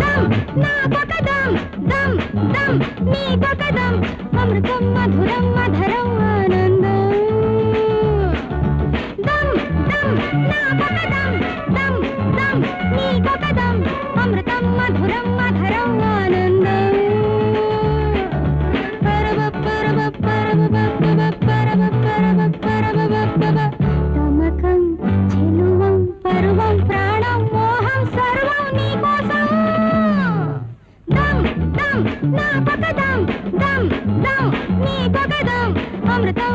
దమ్ నాకొక దమ్ దమ్ దమ్ నీకొక దమ్. అమృతం మధురం మధురం ఆనందం. దమ్ దమ్ నాకొక దమ్ దమ్ దమ్ నీకొక దమ్. అమృతం మధురం మధురం I'm not go.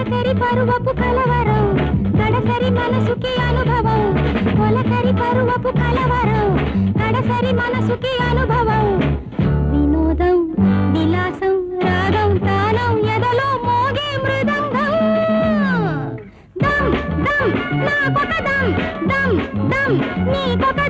పొలకరి పరువపు కలవరం కడసరి మనసుకి అనుభవం. పొలకరి పరువపు కలవరం కడసరి మనసుకి అనుభవం. వినోదం విలాసం రాగం తానం ఎదలో మోగే మృదంగం. దమ్ దమ్ నాకొక దమ్ దమ్ దమ్ నీకొక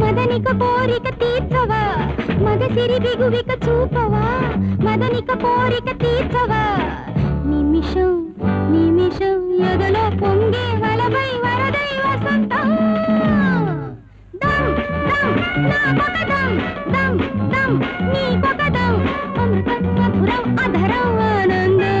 మదనిక కోరిక తీర్చవా? మగ సిరి బిగువిక చూపవా? మదనిక కోరిక తీర్చవా? నిమిషం నిమిషం ఎదలో పొంగే వలపై వరదై వసంతం దమ్ దం నా పకదం దమ్ దమ్ నీ పకదం అమృతం మధురం అధరం ఆనందం